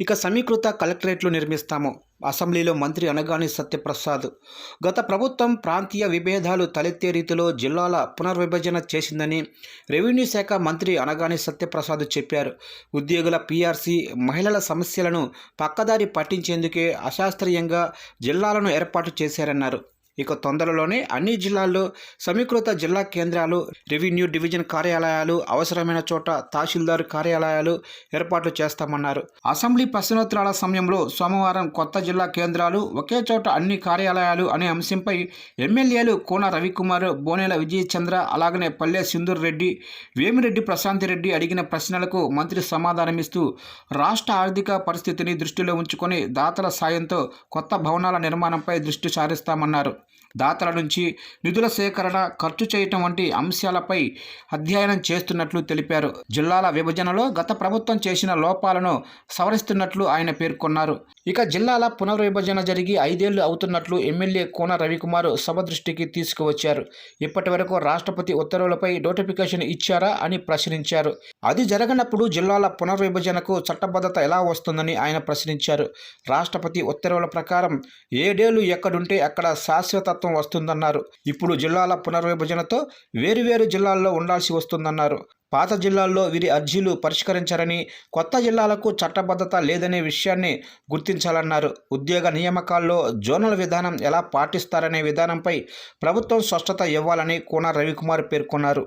ఇక సమీకృత కలెక్టరేట్లు నిర్మిస్తాము. అసెంబ్లీలో మంత్రి అనగాని సత్యప్రసాద్. గత ప్రభుత్వం ప్రాంతీయ విభేదాలు తలెత్తే రీతిలో జిల్లాల పునర్విభజన చేసిందని రెవెన్యూ శాఖ మంత్రి అనగాని సత్యప్రసాద్ చెప్పారు. ఉద్యోగుల పీఆర్సీ మహిళల సమస్యలను పక్కదారి పట్టించేందుకే అశాస్త్రీయంగా జిల్లాలను ఏర్పాటు చేశారన్నారు. ఇక తొందరలోనే అన్ని జిల్లాల్లో సమీకృత జిల్లా కేంద్రాలు రెవెన్యూ డివిజన్ కార్యాలయాలు అవసరమైన చోట తహసీల్దార్ కార్యాలయాలు ఏర్పాట్లు చేస్తామన్నారు. అసెంబ్లీ ప్రశ్నోత్తరాల సమయంలో సోమవారం కొత్త జిల్లా కేంద్రాలు ఒకే చోట అన్ని కార్యాలయాలు అనే అంశంపై ఎమ్మెల్యేలు కోన రవికుమార్ బోనేల విజయచంద్ర అలాగనే పల్లె సింధూర్ రెడ్డి వేమిరెడ్డి ప్రశాంత్ రెడ్డి అడిగిన ప్రశ్నలకు మంత్రి సమాధానమిస్తూ రాష్ట్ర ఆర్థిక పరిస్థితిని దృష్టిలో ఉంచుకొని దాతల సాయంతో కొత్త భవనాల నిర్మాణంపై దృష్టి సారిస్తామన్నారు. దాతల నుంచి నిధుల సేకరణ ఖర్చు చేయటం వంటి అంశాలపై అధ్యయనం చేస్తున్నట్లు తెలిపారు. జిల్లాల విభజనలో గత ప్రభుత్వం చేసిన లోపాలను సవరిస్తున్నట్లు ఆయన పేర్కొన్నారు. ఇక జిల్లాల పునర్విభజన జరిగి ఐదేళ్ళు అవుతున్నట్లు ఎమ్మెల్యే కోన రవికుమార్ సభ దృష్టికి తీసుకువచ్చారు. ఇప్పటి వరకు రాష్ట్రపతి ఉత్తర్వులపై నోటిఫికేషన్ ఇచ్చారా అని ప్రశ్నించారు. అది జరగనప్పుడు జిల్లాల పునర్విభజనకు చట్టబద్ధత ఎలా వస్తుందని ఆయన ప్రశ్నించారు. రాష్ట్రపతి ఉత్తర్వుల ప్రకారం ఏడేళ్ళు ఎక్కడుంటే అక్కడ శాశ్వతత్వం వస్తుందన్నారు. ఇప్పుడు జిల్లాల పునర్విభజనతో వేరువేరు జిల్లాల్లో ఉండాల్సి వస్తుందన్నారు. పాత జిల్లాల్లో వీరి అర్జీలు పరిష్కరించారని కొత్త జిల్లాలకు చట్టబద్ధత లేదనే విషయాన్ని గుర్తించాలన్నారు. ఉద్యోగ నియామకాల్లో జోనల్ విధానం ఎలా పాటిస్తారనే విధానంపై ప్రభుత్వం స్పష్టత ఇవ్వాలని కోన రవికుమార్ పేర్కొన్నారు.